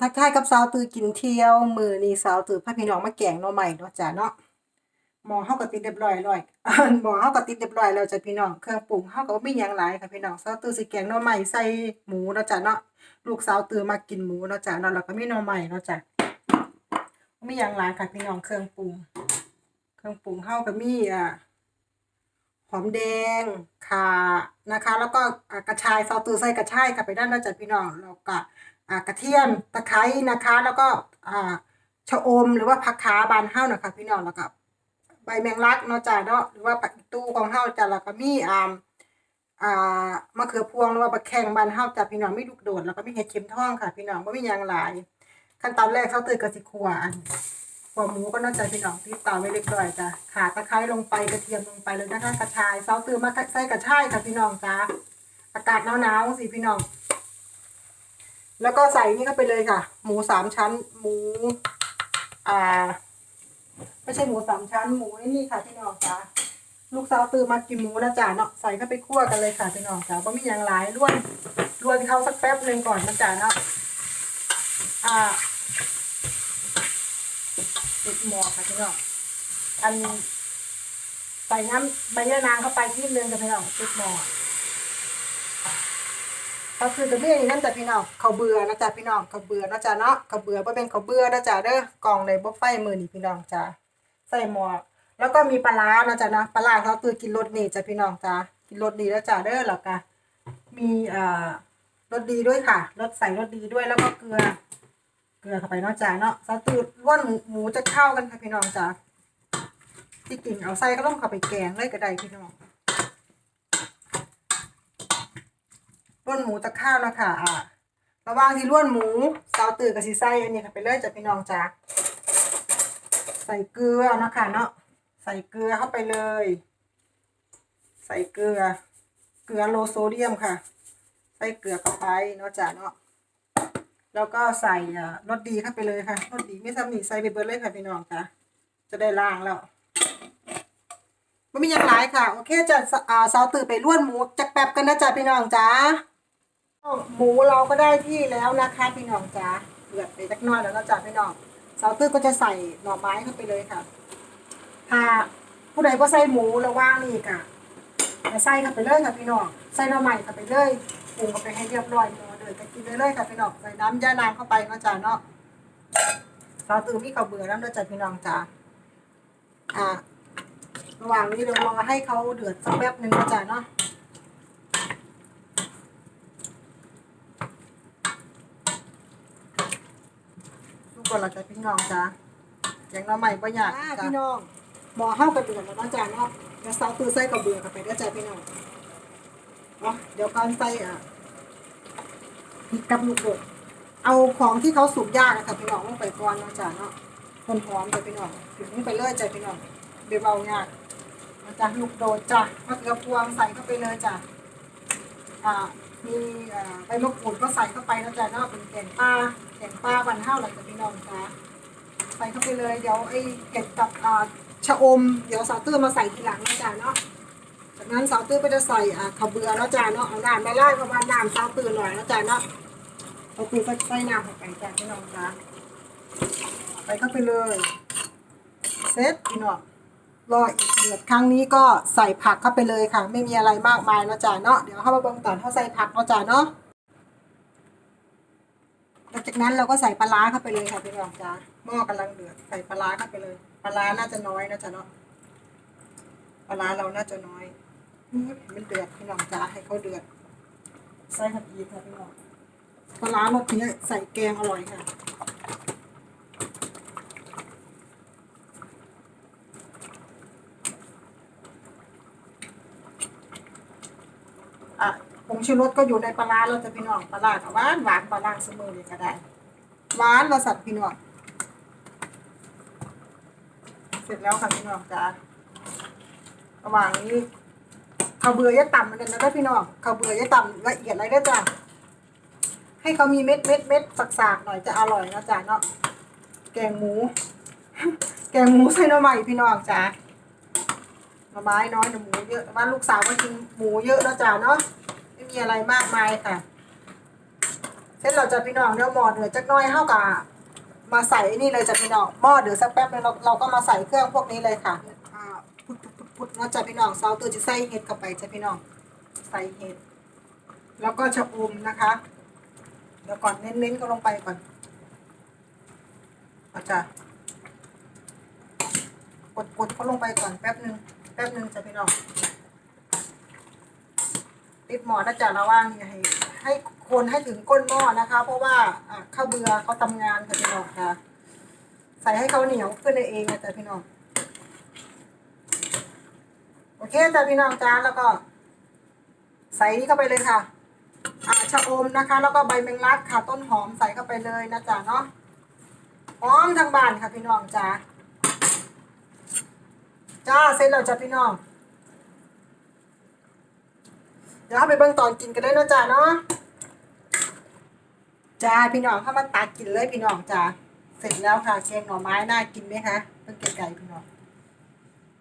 น้องทักทายกับสาวตือกินเที่ยวมือนี้สาวตือพาพี่น้องมาแกงหน่อใหม่เนาะจ้ะเนาะหมอเฮาก็ติดเรียบร้อยร้อยหมอเฮาก็ติดเรียบร้อยแล้วจ้ะพี่น้องเครื่องปรุงเฮาก็บ่มีหยังหลายค่ะพี่น้องสาวตือสิแกงหน่อใหม่ใส่หมูเนาะจ้ะเนาะลูกสาวตือมากินหมูเนาะจ้ะเนาะแล้วก็มีหน่อใหม่เนาะจ้ะมีหยังหลายค่ะพี่น้องเครื่องปรุง เครื่องปรุงเฮาก็มีอ่าหอมแดงข่านะคะ แล้วก็กระชายซอสตูใส่กระชายค่ะไปด้านนอกจากพี่น้องแล้วก็ กระเทียมตะไคร้นะคะ แล้วก็ชะอมหรือว่าผักขาบานเฮ้านะคะพี่น้องแล้วก็ใบแมงลักเนาะจ้าเนาะหรือว่าผักตู้ของเฮ้าจ้าแล้วก็มีอ่าอ่ามะเขือพวงหรือว่าบักแข้งบานเฮ้าจ้าพี่น้องไม่ลูกโดดแล้วก็มีเห็ดเข็มทองค่ะ พี่น้องไม่มียางหลาย ขั้นตอนแรกเขาตื่นกระสิขัวอันหัวหมูก็น่าจะพี่น้องที่เตาไว้เล็กน้อยจ้ะขาตะไคร้ลงไปกระเทียมลงไปเลยนะคะกระชายเซาตือมาใส่กระชายค่ะพี่น้องจ้าอากาศหนาวๆสิพี่น้อง แล้วก็ใส่นี่เข้าไปเลยค่ะ หมูสามชั้น หมู อ่า ไม่ใช่หมูสามชั้น หมูไอ้นี่ค่ะพี่น้องจ้าลูกสาวตือมากินหมูนะจ๊ะเนาะใส่เข้าไปคั่วกันเลยค่ะพี่น้องจ้าบ่มีอย่างหลายล้วนล้วนเขาสักแป๊บหนึ่งก่อนนะจ๊ะเนาะอ่าติดหมอค่ะพี่น้องอันใส่น้ำใบยะนางเข้าไปที่นึงกับพี่น้องติดหมอ ก็คือจะมีนั่นแต่พี่น้องเขาเบื่อนะจ๊ะพี่น้องเขาเบื่อนะจ๊ะเนาะเขาเบื่อบ่เป็นเขาเบื่อนะจ๊ะเด้อกล่องในบ่ไฟมือนี่พี่น้องจ้ะใส่หมอแล้วก็มีปลาร้านะจ๊ะนะปลาร้าเขาตือกินรสนี่จ้ะพี่น้องจ้ะกินรสดีนะจ๊ะเด้อแล้วก็มีเอ่อรสดีด้วยค่ะรสใส่รสดีด้วยแล้วก็เกลือ เกลือเข้าไปเนาะจ้าเนาะซอสตืดล้วนหมูจะเข้ากันค่ะพี่น้องจ้าที่กินเอาไส้ก็ต้องเข้าไปแกงเลยก็ได้พี่น้อง ล้วนหมูจะข้าวเนาะคะอ่าระหว่างที่ล้วนหมูซอสตืดกับซีไส้อันนี้ค่ะไปเลยจ้ะพี่น้องจ้าใส่เกลือนะค่ะเนาะใส่เกลือเข้าไปเลย ใส่เกลือ เกลือโลโซเดียมค่ะ ใส่เกลือเข้าไปเนาะจ้าเนาะแล้วก็ใส่รสดีเข้าไปเลยค่ะรสดีไม่ทำหนีใส่ไปเบิร์เลยค่ะพี่น้องค่ะจะได้ล้างแล้วไม่มีอย่างไรค่ะ โอเคจะอ่าซาวตื่นไปล้วนหมูจักแป๊บกันนะจ๊ะพี่น้องจ้า หมูเราก็ได้ที่แล้วนะคะพี่น้องจ้าเดือดไปจักหน้อยแล้วนะจ๊ะพี่น้องซาวตื่นก็จะใส่หน่อไม้เข้าไปเลยค่ะถ้าผู้ใดก็ใส่หมูระว่างนี่ค่ะใส่เข้าไปเลยค่ะพี่น้องใส่หน่อไม้เข้าไปเลยปรุงเข้าไปให้เรียบร้อยหมดเลยก็กินได้เลยค่ะพี่น้องใส่น้ำย่านางเข้าไปเนาะจ้าเนาะสาวตื่นมีข้าวเบื่อแล้วเนะจ้าพี่น้องจ้าอ่าระหว่างนี้เรารอให้เขาเดือดสักแป๊บหนึ่งเนาะจ้าเนาะ กคนเราจะพี่น้องจ้าอย่างน้ำใหม่ก็อยากจ้าพี่น้องหมอเข้ากระเดือดแล้วเนาะจ้าเนาะแล้วสาตื่นใส่ข้าวเบือเข้าไปเด้อจ้าพี่น้องเนาะเดี๋ยวก่อนใส่อะพริกกับลูกโดดเอาของที่เขาสุกยากนะคะพี่น้องลงไปก่อนเนาะจ้ะเนาะคนหอมจ้ะพี่น้องถึงไปเลยจ้ะพี่น้องเดี๋ยวเบายากนะจ้ะลูกโดดจ้ะมะเขือพวงใส่เข้าไปเลยจ้ะอ่า มีใบมะกรูดก็ใส่เข้าไปนะจ้ะเนาะเป็นแกงปลาแกงปลาบันเท่าหลังจ้ะพี่น้องจ้ะใส่เข้าไปเลยเดี๋ยวไอ้เก็ดกับอ่าชะอม เดี๋ยวสาวตื้อมาใส่ทีหลังนะจ้ะเนาะจากนั้นสาวตื้อก็จะใส่อ่าขาเบือแล้วจ้าเนาะเอาน้ำมาไล่ประมาน้ำสาวตื้อหน่อยแล้วจ้าเนาะเอาคือใส่น้ำเข้าไปจ้าพี่น้องจ้าไปเข้าไปเลยเซตพี่น้อง รออีกเดือดครั้งนี้ก็ใส่ผักเข้าไปเลยค่ะ ไม่มีอะไรมากมายเนาะจ้าเนาะเดี๋ยวเข้ามาเบิ่งตอนเขาใส่ผักเนาะจ้าเนาะหลังจากนั้นเราก็ใส่ปลาร้าเข้าไปเลยค่ะพี่น้องจ้าหม้อกำลังเดือดใส่ปลาร้าเข้าไปเลยปลาร้าน่าจะน้อยนะจ้าเนาะปลาร้าเราน่าจะน้อยมันเดือดพี่น้องจ้าให้เขาเดือดใส่ผักอีค่ะพี่น้องปลาร้ารสนี้ใส่แกงอร่อยค่ะ อะ ผงชูรสก็อยู่ในปลาร้าเราจะพี่น้องปลาร้ากับหวานหวานปลาร้าเสมอเลยก็ได้ หวานเราสัตว์พี่น้องเสร็จแล้วค่ะพี่น้องจ้าระหว่างนี้ข้าวเบื่อยะต่ำมันเลยนะพี่น้องข้าวเบื่อยะต่ำละเอียดอะไรได้จ้ะให้เขามีเม็ดเม็ดเม็ดสักๆหน่อยจะอร่อยนะจ๊ะเนาะแกงหมู แกงหมูใส่หน่อไม้พี่น้องจ้ะหน่อไม้น้อยหน่หมูเยอะแต่ว่าลูกสาวก็กินหมูเยอะนะจ๊ะเนาะ มีอะไรมากมายค่ะ เสร็จเราจะพี่น้องเดี๋ยวหมอเดือดจักน้อยเฮากะมาใส่นี่เลยจ้ะพี่น้องหม้อเดือดสักแป๊บนึงเราเราก็มาใส่เครื่องพวกนี้เลยค่ะพุดพุดพุดพุดเนาะจ้ะพี่น้องเซาตัวจะใส่เห็ดเข้าไปจ้ะพี่น้องใส่เห็ดแล้วก็ชะอมนะคะ เดี๋ยวก่อนเน้นๆก็ลงไปก่อนอาจ้ะกดกดเขาลงไปก่อนแป๊บนึงแป๊บนึงจ้ะพี่น้อง ติดหม้อนะจ๊ะระว่างให้ให้คนให้ถึงก้นหม้อนะคะ เพราะว่าอะข้าวเบือเขาทำงานค่ะพี่น้องค่ะ ใส่ให้เขาเหนียวขึ้นเองนะจ๊ะพี่น้องโอเคจ้ะพี่น้องจ้าแล้วก็ ใส่นี่เข้าไปเลยค่ะอ่าชะอมนะคะ แล้วก็ใบแมงลักค่ะ ต้นหอมใส่เข้าไปเลยนะจ๊ะเนาะหอมทางบ้านค่ะพี่น้องจ้าจ้าเสร็จแล้วจ้ะพี่น้อง เดี๋ยวเราไปเบิ่งตอนกินกันเลยเนาะจ้าเนาะจ้าพี่น้องเข้ามาตักกินเลยพี่น้องจ้าเสร็จแล้วค่ะแกงหน่อไม้น่ากินไหมคะเพิ่งไก่ๆพี่น้อง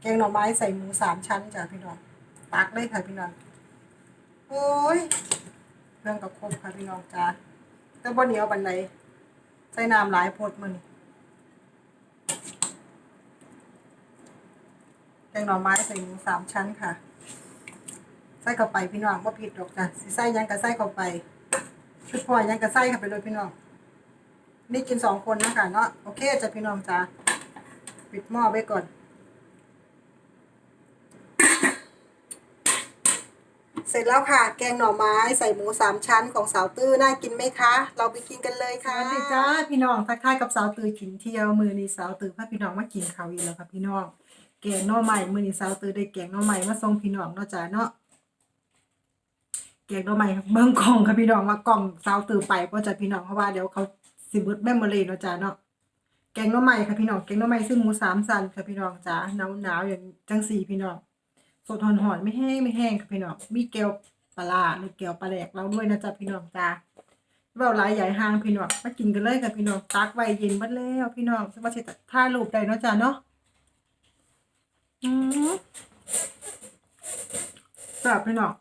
แกงหน่อไม้ใส่หมูสามชั้นจ้าพี่น้องตักเลยค่ะพี่น้องโอ้ยเครื่องกับครบค่ะพี่น้องจ้าแต่บ่เหนียวบันไดใส่น้ำหลายโพดมือแกงหน่อไม้ใส่หมูสามชั้นค่ะ ใส่เข้าไปพี่น้องว่าผิดหรอกจ้ะสิใส่ยังก็ใส่เข้าไปชุดพอยังก็ใส่เข้าไปเลยพี่น้องนี่กินสองคนนะคะเนาะโอเคจ้ะพี่น้องจ้ะปิดหม้อไว้ก่อนเสร็จแล้วค่ะ แกงหน่อไม้ใส่หมูสามชั้นของสาวตื้อน่ากินไหมคะ เราไปกินกันเลยค่ะสวัสดีจ้าพี่น้องทักทายกับสาวตื้อกินเที่ยวมือนี้สาวตื้อพาพี่น้องมากินข้าวอีกแล้วค่ะพี่น้องแกงหน่อไม้มือนี้สาวตื้อได้แกงหน่อไม้มาส่งพี่น้องเนาะจ้าเนาะ แกงดอกไม้ครับเบิ่งกล่องค่ะพี่น้องว่ากล่องสาวตื่นไปก็จะพี่น้องเพราะว่าเดี๋ยวเขาสิเบิดแม่มะเร็เนาะจ้าเนาะแกงน้ำใหม่ค่ะพี่น้องแกงน้ำใหม่ซึ่งหมูสามสันค่ะพี่น้องจ้าหนาวหนาวอย่างจังสีพี่น้องสดหอนหอนไม่แห้งไม่แห้งค่ะพี่น้องมีแก้วปลาหรือแก้วปลาแดกเราด้วยนะจ๊ะพี่น้องจ้าเว้าหลายใหญ่ห้างพี่น้องมากินกันเลยค่ะพี่น้องตักไว้เย็นบัดแล้วพี่น้องสมาชิกถ่ายรูปได้เนาะจ้าเนาะอืมแบบพี่น้อง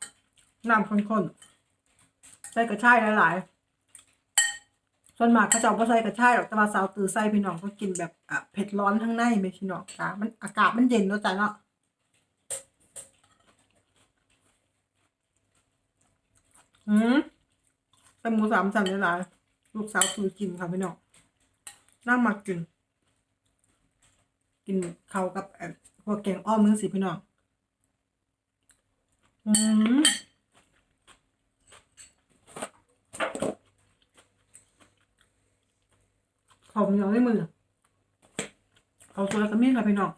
น้ำข้นๆใส่กระชายหลายๆ ส่วนมากเขาจะเอาไปใส่กระชายหรอกแต่ว่าสาวตือใส่พี่น้องก็กินแบบอะเผ็ดร้อนทั้งในไม่พี่น้องจ้ามันอากาศมันเย็นเนาะจ้าเนาะอืมเป็นหมูสามชั้นหลายๆลูกสาวตือกินค่ะพี่น้องน่ามักกิน กินเขากับพวกแกงอ้อมนึงสิพี่น้องอืม ขอบเหนียวในมือเขาตัวละกระมีค่ะพี่น้อง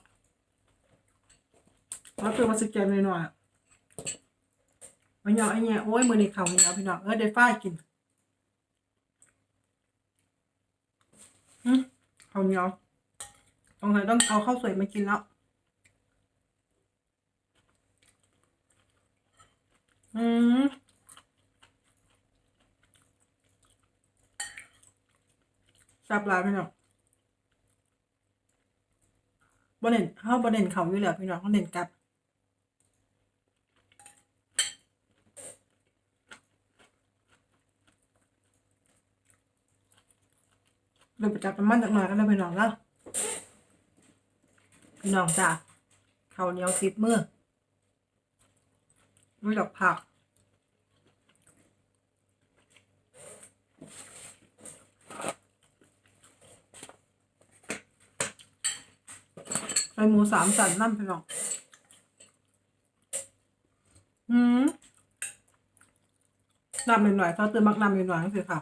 เราตัวมาสแกนหน่อยๆอะมันหนียวไอ้เนี่ยโอ้ยมือในเขาเนี่ยพี่น้องเออได้ฝ้ายกินเขาเนียวตรงไหนต้องเอาข้าวสวยมากินแล้วอืม แซ่บหลายพี่น้องบ่เน้นเฮาบ่เน้นเขาอยู่แล้วพี่น้องเขาเน้นกับเดี๋ยวไปจับน้ำมันจากหน่อยกันเลยพี่น้องแล้วพี่น้องจ้าข้าเหนียวติดมือด้วยดอกผัก ใส่หมูสามสันนั่นพี่น้องอืมน้ำหน่อยๆถ้าเติมมักน้ำหน่อยๆก็คือค่ะ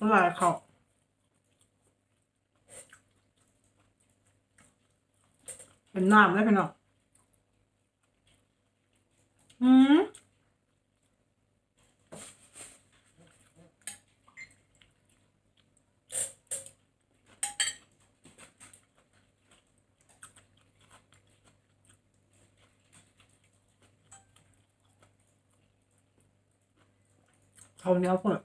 ละลายเขาเป็นน้ำได้พี่น้องอืม เขาวเหนี้ยวเปิด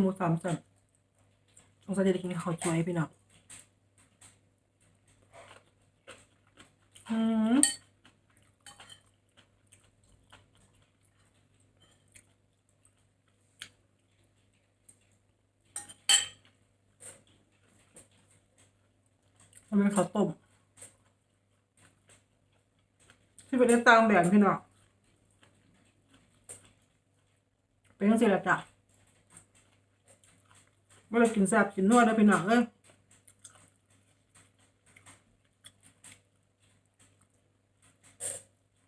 หมูสามสันสงสัยจะได้กินข้าวสวยพี่น้องอืมมันเป็นข้าวต้มที่เป็นตามแบบพี่น้องเป็นจังซี่แหละจ้ะ ไม่ได้กินแซ่บกินนวดนะพี่น้องเอ้ย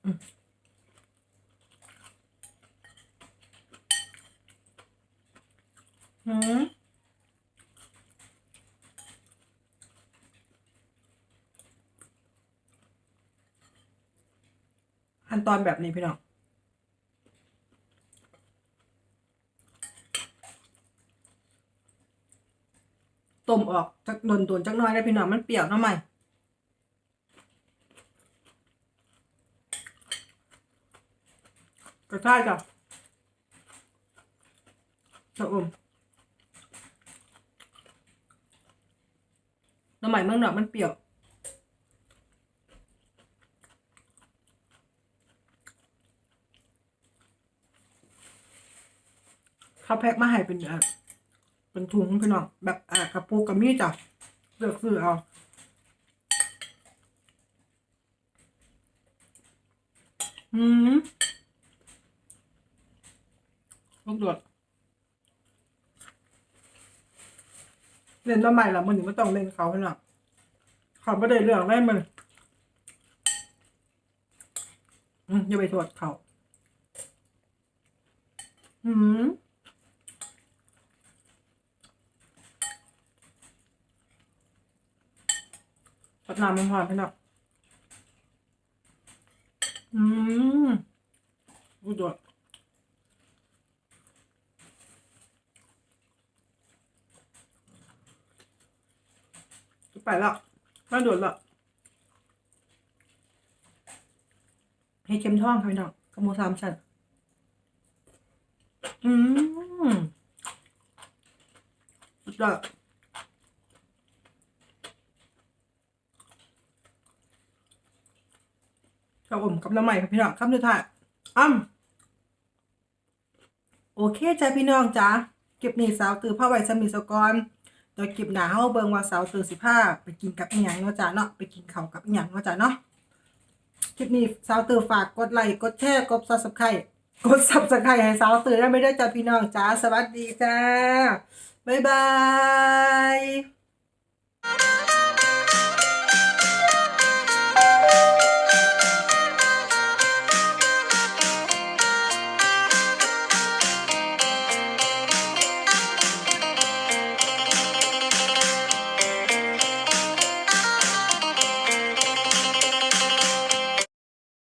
อืมอืมขั้นตอนแบบนี้พี่น้อง ต้มออกจากโดนโดนจักน้อยได้พี่น้องมันเปรี้ยวเนาะใหม่กระชายจ้ะชะอมน้ำใหม่เมื่อหนอกมันเปรี้ยวเขาแพ็คมาให้เป็นแบบ เป็นถุงพี่น้องแบบอ่ากระปุกกับมีดจ้ะเลือกซื้อเอาอืมลูกโดดเล่นแล้วใหม่ละมันถึงไม่ต้องเล่นเขาพี่น้องเขาไม่ได้เรื่องได้มันอืมอย่าไปโทษเขาอืม ปัดน้ำมันหอมพี่น้องอืมอุดดไปแล้วมาโดดแล้วให้เค็มท้องค่ะพี่น้องกระโมสามชั้นอืมสุดยอด กับผมกับน้ำใหม่ครับพี่น้องคำสุดท้ายอ้ำโอเคจ้าพี่น้องจ้าเก็บนี่สาวตือผ้าไวสมีสกอนเดี๋ยวเก็บหนาเฮาเบิงว่าสาวตือสิผ้าไปกินกับอีหยังเนาะจ้าเนาะไปกินข้าวกับอีหยังเนาะจ้าเนาะคลิปนี้สาวตือฝากกดไลค์กดแชร์กดซับสไครต์กดซับสไครต์ให้สาวตือได้ไม่ได้จ้าพี่น้องจ้าสวัสดีจ้าบ๊ายบาย